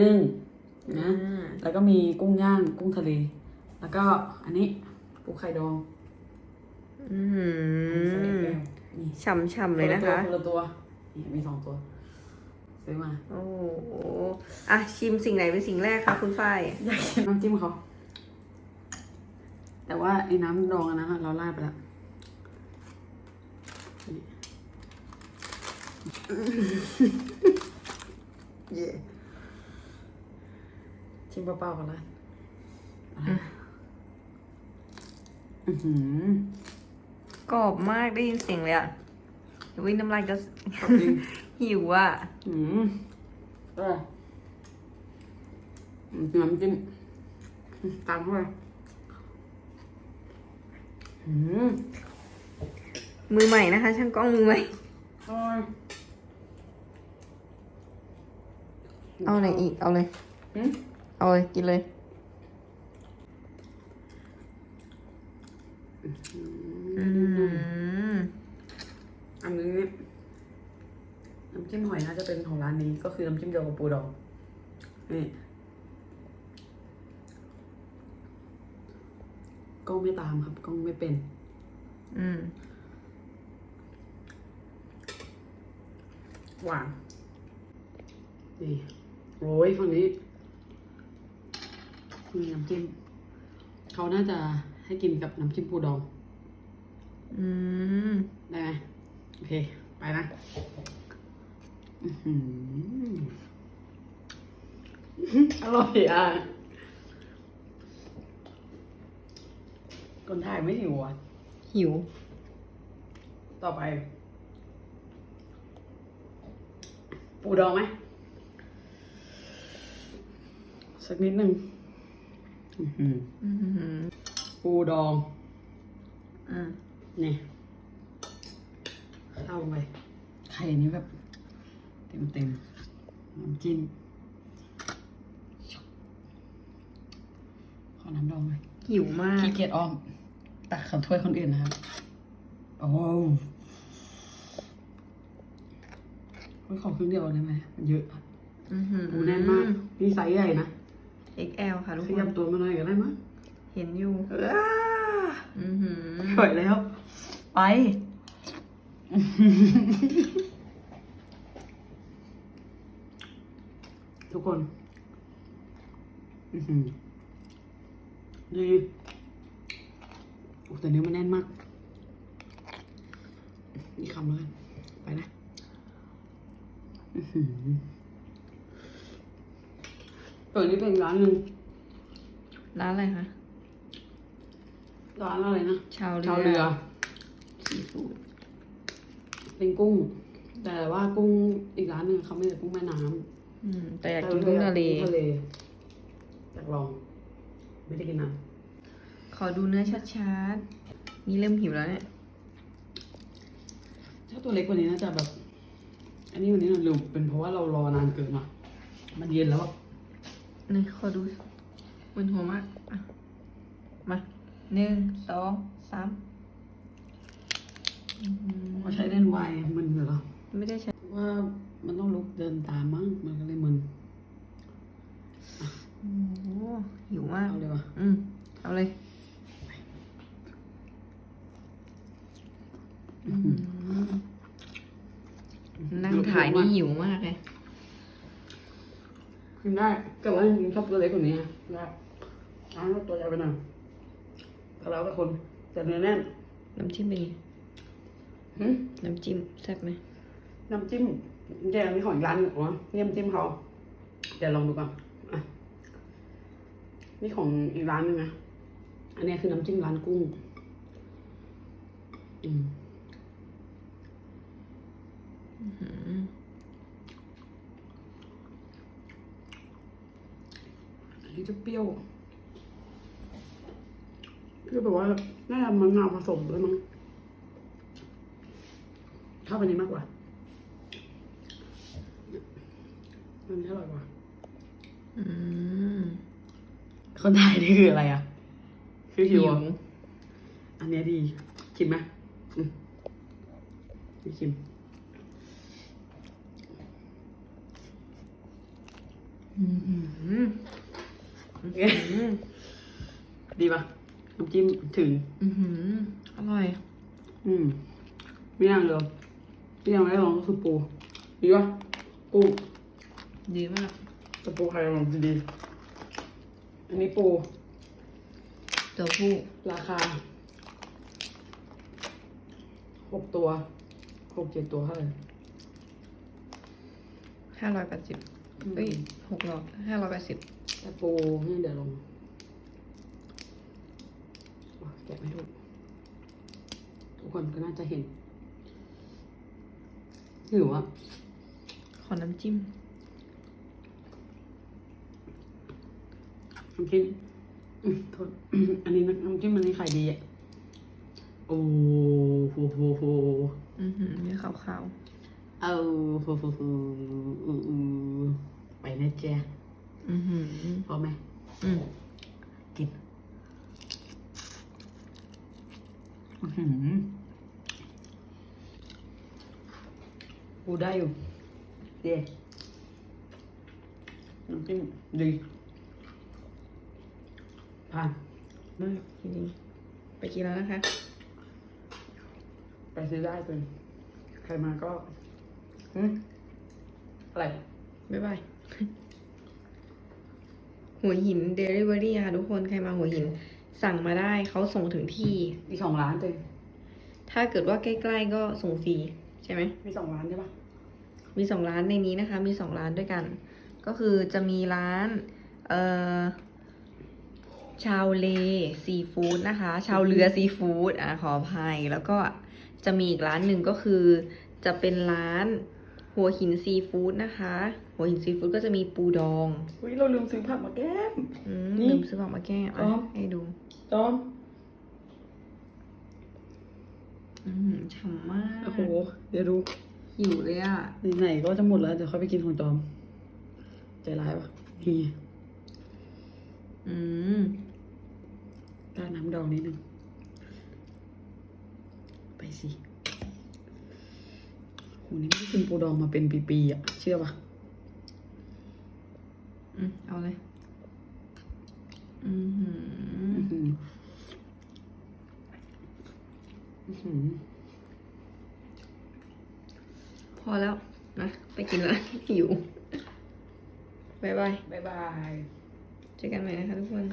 นึ่งนะอ่าแล้วก็มีกุ้งย่างกุ้งทะเล แล้วก็อันนี้ปูไข่ดองอืใส่มแก้วนี่ฉ่ำๆเลยนะคะคนละตัวคนละตัวนี่มีสองตัวซื้อมา โอ้โหอะชิมสิ่งไหนเป็นสิ่งแรกคะคุณฝ้ายอยากกินน้ำจิ้มเขา แต่ว่าไอ้น้ำดองอันนั้นอะเราราดไปแล้วเย่ ชิมเปล่าๆก่อนละอือหือกรอบมากได้ยินเสียงเลยอะวิน้ำลายจะขอบจริงหิวอะอืมเอออืมน้ำจิ้มอืมตามเข้าไปอืมมือใหม่นะคะ ช่างกล้องมือใหม่อร่อยเอาไหนอีก เอาเลยอืม เอาเลยกินเลย อืมอันนี้น้ำจิ้มหอยน่าจะเป็นของร้านนี้ ก็คือน้ำจิ้มเดียวกับปูดองนี่กล้องไม่ตามครับกล้องไม่เป็น อืม หวานนี่โอ้ยฝั่งนี้ มีน้ำจิ้มเขาน่าจะให้กินกับน้ำจิ้มปูดอง อืม ได้ไหมโอเค ไปนะอื้อหืออร่อยอะคนถ่ายไม่หิวอะ หิว ต่อไป ปูดองไหมสักนิดหนึ่ง อื้อหือปูดอง อ่านี่เข้าไปไข่นี้แบบเต็มเต็มๆน้ำจิ้มขอน้ำดองเลยหิวมาก ขี้เกียจออม ตักขับถ้วยคนอื่นนะครับ โอ้โหเฮ้ยขอครึ่งเดียวได้ไหมมันเยอะ อือหือปูแน่นมากนี่ไซส์ใหญ่นะ XL ค่ะทุกขคยันบตัวมาหน่อยก็ได้มั้งเห็นอยู่เอออือหือปล่อยแล้ว ไป ทุกคน อื้อหือดีโอ้แต่เนื้อมันแน่นมาก นี่คำแล้วกัน ไปนะ อื้อหือ ตัวนี้เป็นร้านหนึ่งร้านอะไรคะ ร้านอะไรนะ ชาวเรือชาวเรือซีฟู้ดเป็นกุ้ง แต่ว่ากุ้งอีกร้านหนึ่งเขาไม่ใช่กุ้งแม่น้ำอืม แต่อยากกินกุ้งทะเลกุ้งทะเลอยากลอง ไม่ได้กินนานขอดูเนื้อชัดๆ นี่เริ่มหิวแล้วเนี่ย ถ้าตัวเล็กกว่านี้น่าจะแบบ อันนี้วันนี้เราลืมเป็นเพราะว่าเรารอนานเกินมามันเย็นแล้วอะ นี่ขอดูมึนหัวมากอะมาหนึ่งสองสามอื้อหือพอใช้เล่นไวายมึนเหรอไม่ได้ใช้ว่ามันต้องลุกเดินตามมั้งมันก็เลยมึนโอ้โหหิวมากเอาเลยวะอืมเอาเลยอื้อหือนั่งถ่ายนี่หิวมากเลย กินได้แต่ว่าจริงๆชอบตัวเล็กกว่านี้ได้ร้านก็ตัวใหญ่ไปหน่อยแต่เราแต่คนแต่เนื้อแน่นน้ำจิ้มเป็นไงหึน้ำจิ้มแซ่บไหมน้ำจิ้มแกอันนี้ของอีกร้านหนึ่งวะนี่น้ำจิ้มเขาเดี๋ยวลองดูก่อนอะนี่ของอีกร้านหนึงนะอันนี้คือน้ำจิ้มร้านกุ้งอืม นนี้จะเปรี้ยวเปรี้ยวแบบว่าน่าจะมะนาวผสมด้วยมั้งชอบอันนี้มากกว่าอันนี้อร่อยกว่าอืมคนไทยนี่คืออะไรอะ คือหิวอะหิวอันเนี้ยดีชิมไหมอืมนี่ชิมออืมอืมอืมโอเค ดีปะน้ำจิ้มถึง อืมอร่อย อืมไม่ย่างเลยไม่ย่างไม่ลองก็คือปูดีปะกุ้งดีมากแต่ปูไข่ลองดีๆอันนี้ปูตัวผู้ราคาหกตัวหกเจ็ดตัวเท่าไหร่ห้าร้อยแปดสิบเอ้ยหกร้อยห้าร้อยแปดสิบ แต่ปูนี่เดี๋ยวลงว้าแกะไม่ถูกทุกคนก็น่าจะเห็นหรือว่าขอน้ำจิ้มน้ำจิ้มอืมโทษอันนี้นะน้ำจิ้มมันนี่ขายดีอะ โอ้โหโหโหอือหือนี่ขาวเอาโหโหโหอืออือไปนะจ๊ะๆ อือหือพอไหมอืมกินอื้อหือปูได้อยู่เดี๋ยวน้ำจิ้มดีผ่านมากจริงๆไปกินแล้วนะคะ ไปซื้อได้เป็นใครมาก็หืมอะไร บ๊ายบาย หัวหินเดลิเวอรี่ค่ะทุกคนใครมาหัวหิน สั่งมาได้เขาส่งถึงที่ มีสองร้านเต็มถ้าเกิดว่าใกล้ๆก็ส่งฟรีใช่ไหมมีสองร้านใช่ปะมีสองร้านในนี้นะคะ มีสองร้านด้วยกัน ก็คือจะมีร้าน เอ่อชาวเลซีฟู้ดนะคะ ชาวเรือซีฟู้ดอะขออภัยแล้วก็จะมีอีกร้านหนึ่งก็คือจะเป็นร้าน หัวหินซีฟู้ดนะคะ หัวหินซีฟู้ดก็จะมีปูดองอุ้ยเราลืมซื้อผักมาแก้ม อืมนี่ลืมซื้อของมาแก้อะอ๋อ ให้ดูจอมอืมฉ่ำมากโอ้โห เดี๋ยวดูหิวเลยอะไหนๆก็จะหมดแล้ว เดี๋ยวค่อยไปกินของจอม ใจร้ายปะนี่อืมราดน้ำดองนิดนึง ไปสิ โหนี่ไม่ได้กินปูดองมาเป็นปีๆอะ เชื่อปะอืมเอาเลย อือหืออื้อหืออื้อหือพอแล้วนะไปกินแล้ว หิวบายบาย บ๊ายบาย เจอกันใหม่นะคะทุกคน